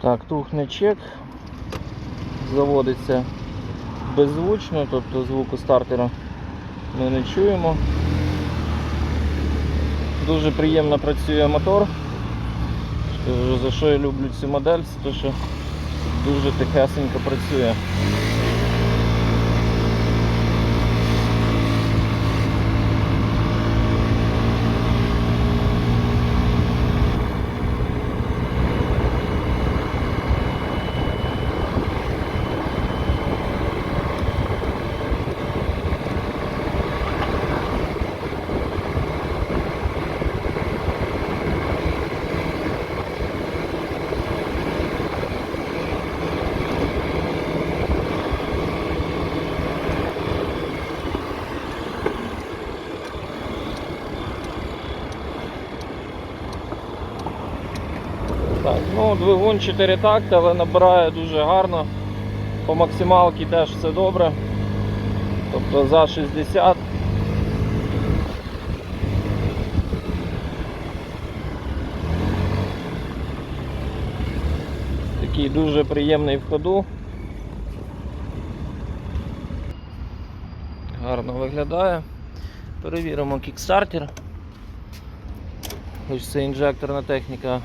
Так, тухне чек. Заводиться беззвучно, тобто звуку стартера ми не чуємо. Дуже приємно працює мотор. За що я люблю цю модель, це те, що дуже тихесенько працює. Так, ну двигун 4 такти, але набирає дуже гарно. По максималці теж все добре. Тобто за 60. Такий дуже приємний в ходу. Гарно виглядає. Перевіримо кікстартер. Ось це інжекторна техніка.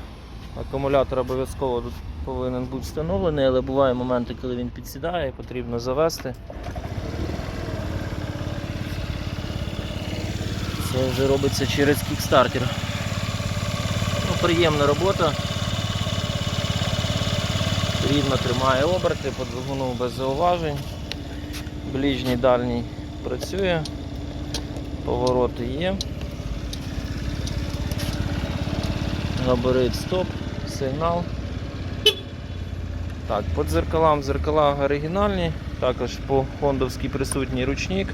Акумулятор обов'язково тут повинен бути встановлений, але бувають моменти, коли він підсідає, потрібно завести. Це вже робиться через кікстартер. Ну, приємна робота. Рівно тримає оберти, по двигуну без зауважень. Ближній дальній працює, повороти є. Габарит стоп, сигнал. Так, по дзеркалам дзеркала оригінальні, також по хондовській присутній ручник.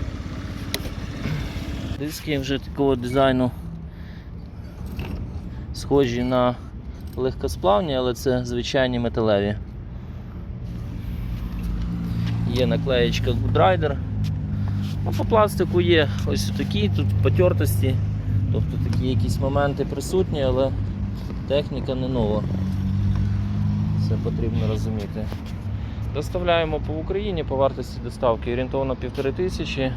Диски вже такого дизайну схожі на легкосплавні, але це звичайні металеві. Є наклеєчка Goodrider. Ну, по пластику є ось такі, тут потертості, тобто такі якісь моменти присутні, але техніка не нова. Це потрібно розуміти. Доставляємо по Україні по вартості доставки орієнтовно півтори тисячі.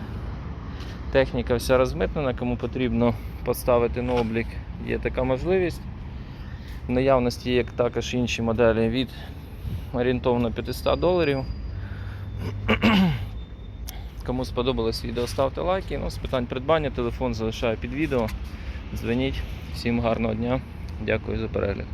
Техніка вся розмитнена, кому потрібно поставити на облік, є така можливість. В наявності є також інші моделі від орієнтовно 500 доларів. Кому сподобалось відео, ставте лайки. Ну, з питань придбання телефон залишаю під відео. Дзвоніть. Всім гарного дня. Дякую за перегляд.